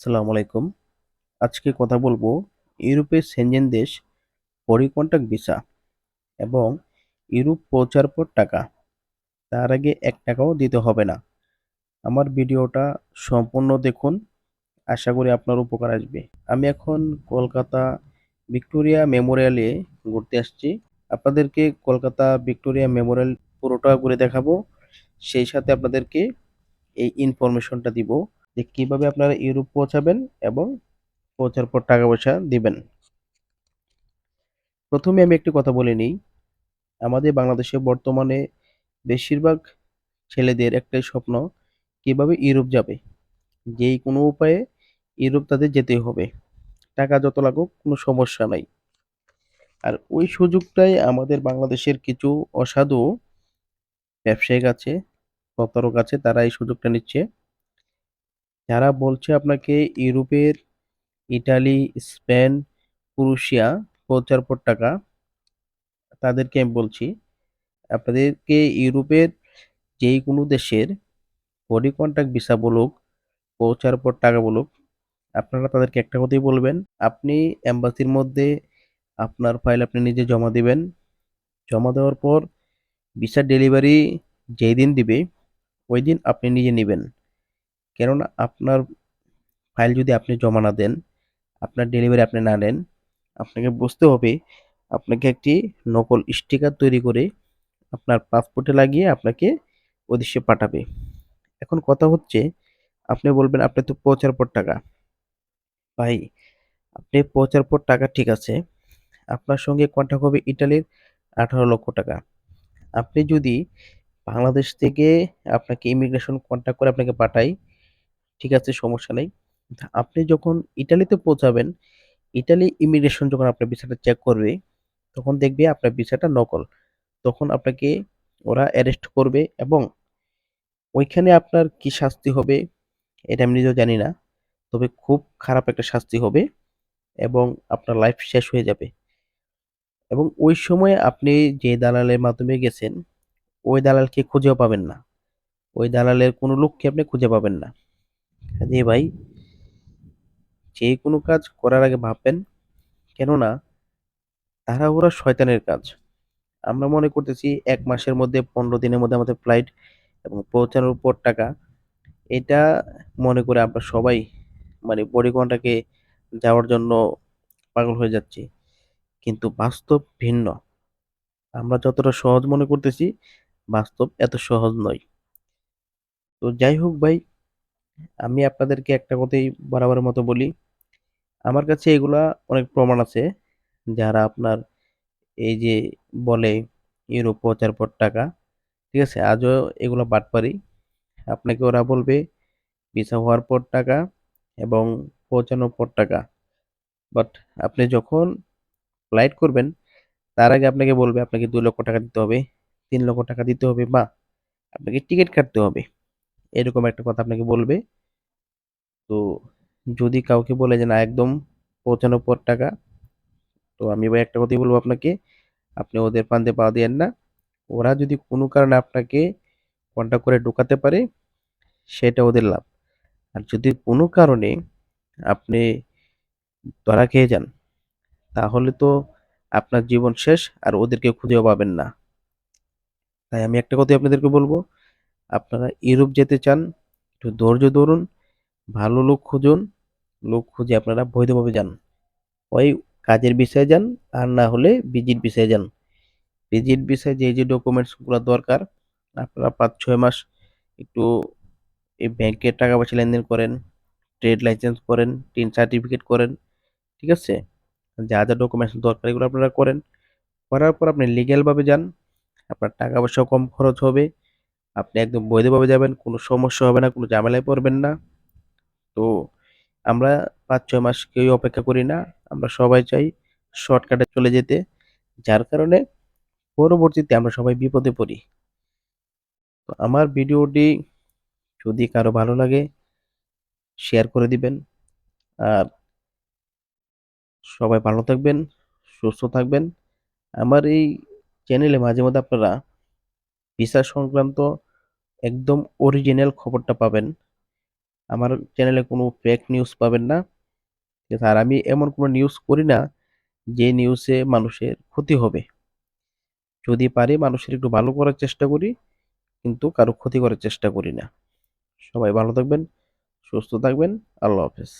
আসসালামু আলাইকুম। আজকে কথা বলব ইউরোপের সেনজেন দেশ পরিকন্টাক্ট ভিসা এবং ইউরোপ পৌঁছার পর টাকা। তার আগে এক টাকাও দিতে হবে না। আমার ভিডিওটা সম্পূর্ণ দেখুন, আশা করি আপনার উপকার আসবে। আমি এখন কলকাতা ভিক্টোরিয়া মেমোরিয়ালে ঘুরতে আসছি। আপনাদেরকে কলকাতা ভিক্টোরিয়া মেমোরিয়াল পুরোটা ঘুরে দেখাবো। সেই সাথে আপনাদেরকে এই ইনফরমেশনটা দিব। যে কীভাবে আপনারা ইউরোপ পৌঁছাবেন এবং পৌঁছার পর টাকা পয়সা দিবেন। প্রথমে আমি একটি কথা বলে নিই, আমাদের বাংলাদেশে বর্তমানে বেশিরভাগ ছেলেদের একটাই স্বপ্ন, কীভাবে ইউরোপ যাবে। যেই কোনো উপায়ে ইউরোপ তাদের যেতে হবে। টাকা যত লাগুক, কোনো সমস্যা নাই। আর ওই সুযোগটাই আমাদের বাংলাদেশের কিছু অসাধু ব্যবসায়িক আছে প্রতারক আছে, তারা এই সুযোগটা নিচ্ছে। যারা বলছে আপনাকে ইউরোপের ইটালি, স্পেন ক্রোয়েশিয়া পৌঁছার পর টাকা, তাদেরকে আমি বলছি, আপনাদেরকে ইউরোপের যেই কোনো দেশের বডি কন্ট্যাক্ট ভিসা বলুক পর টাকা বলুক, আপনারা তাদেরকে একটা কথাই বলবেন, আপনি এম্বাসির মধ্যে আপনার ফাইল আপনি নিজে জমা দিবেন, জমা দেওয়ার পর ভিসা ডেলিভারি যেই দিন দিবে, ওই দিন আপনি নিজে নেবেন। কেননা আপনার ফাইল যদি আপনি জমা না দেন, আপনার ডেলিভারি আপনি না নেন, আপনাকে বুঝতে হবে আপনাকে একটি নকল স্টিকার তৈরি করে আপনার পাসপোর্টে লাগিয়ে আপনাকে ওদেশে পাঠাবে। এখন কথা হচ্ছে, আপনি বলবেন আপনি তো পৌঁছার পর টাকা। ভাই, আপনি পৌঁছার পর টাকা ঠিক আছে, আপনার সঙ্গে কন্ট্যাক্ট হবে ইটালির আঠারো লক্ষ টাকা। আপনি যদি বাংলাদেশ থেকে আপনাকে ইমিগ্রেশন কন্ট্যাক্ট করে আপনাকে পাঠাই ঠিক আছে, সমস্যা নেই। আপনি যখন ইটালিতে পৌঁছাবেন, ইটালি ইমিগ্রেশন যখন আপনার ভিসাটা চেক করবে, তখন দেখবে আপনার ভিসাটা নকল। তখন আপনাকে ওরা অ্যারেস্ট করবে এবং ওইখানে আপনার কি শাস্তি হবে, এটা আমি নিজেও জানি না, তবে খুব খারাপ একটা শাস্তি হবে এবং আপনার লাইফ শেষ হয়ে যাবে। এবং ওই সময় আপনি যে দালালের মাধ্যমে গেছেন, ওই দালালকে খুঁজেও পাবেন না। ওই দালালের কোনো লোককে আপনি খুঁজে পাবেন না। যে ভাই, যে কোনো কাজ করার আগে ভাববেন। কেননা, তাড়াহুড়া শয়তানের কাজ। আমরা মনে করতেছি এক মাসের মধ্যে, পনেরো দিনের মধ্যে আমাদের ফ্লাইট এবং পৌঁছানোর উপর টাকা। এটা মনে করে আমরা সবাই মানে পরিকল্পনাটাকে যাওয়ার জন্য পাগল হয়ে যাচ্ছি। কিন্তু বাস্তব ভিন্ন। আমরা যতটা সহজ মনে করতেছি, বাস্তব এত সহজ নয়। তো যাই হোক ভাই আমি আপনাদেরকে একটা কথাই বরাবরের মতো বলি। আমার কাছে এগুলা অনেক প্রমাণ আছে, যারা আপনার এই যে বলে ইউরোপ পৌঁছার পর টাকা, ঠিক আছে? আজও এগুলো বাটপারি আপনাকে ওরা বলবে, ভিসা হওয়ার পর টাকা এবং পৌঁছানোর পর টাকা। বাট আপনি যখন ফ্লাইট করবেন, তার আগে আপনাকে বলবে, আপনাকে দু লক্ষ টাকা দিতে হবে। তিন লক্ষ টাকা দিতে হবে বা আপনাকে টিকিট কাটতে হবে। এরকম একটা কথা আপনাকে বলবে। তো যদি কাউকে বলে যে না, একদম পর টাকা, তো আমি ভাই একটা কথাই বলব আপনাকে, আপনি ওদের ফান্দে পা দিয়েন না। ওরা যদি কোনো কারণে আপনাকে কন্ট্যাক্ট করে ঢোকাতে পারে, সেটা ওদের লাভ। আর যদি কোনো কারণে আপনি ধরা খেয়ে যান, তাহলে তো আপনার জীবন শেষ আর ওদেরকে খুঁজেও পাবেন না। তাই আমি একটা কথাই আপনাদেরকে বলব আপনারা ইউরোপ যেতে চান, একটু ধৈর্য ধরুন, ভালো লোক খুঁজুন, লোক খুঁজে আপনারা বৈধভাবে যান। ওই কাজের বিষয়ে যান, আর না হলে ভিজিট বিষয়ে যান। ভিজিট বিষয়ে যে যে ডকুমেন্টসগুলো দরকার, আপনারা পাঁচ ছয় মাস একটু এই ব্যাংকের টাকা পয়সা লেনদেন করেন ট্রেড লাইসেন্স করেন টিন সার্টিফিকেট করেন, ঠিক আছে? যা যা ডকুমেন্টস দরকার এগুলো আপনারা করেন। করার পর আপনি লিগ্যালভাবে যান, আপনার টাকা পয়সাও কম খরচ হবে আপনি একদম বৈধভাবে যাবেন, কোনো সমস্যা হবে না, কোনো ঝামেলায় পড়বেন না। তো আমরা পাঁচ ছয় মাস কেউই অপেক্ষা করি না, আমরা সবাই চাই শর্টকাটে চলে যেতে, যার কারণে পরবর্তীতে আমরা সবাই বিপদে পড়ি। তো আমার ভিডিওটি যদি কারও ভালো লাগে, শেয়ার করে দিবেন। আর সবাই ভালো থাকবেন, সুস্থ থাকবেন। আমার এই চ্যানেলে মাঝে মধ্যে আপনারা ভিসা সংক্রান্ত একদম অরিজিনাল খবরটা পাবেন। আমার চ্যানেলে কোনো ফেক নিউজ পাবেন না। আর আমি এমন কোনো নিউজ করি না যে নিউজে মানুষের ক্ষতি হবে। যদি পারি মানুষের একটু ভালো করার চেষ্টা করি, কিন্তু কারও ক্ষতি করার চেষ্টা করি না। সবাই ভালো থাকবেন, সুস্থ থাকবেন। আল্লাহ হাফেজ।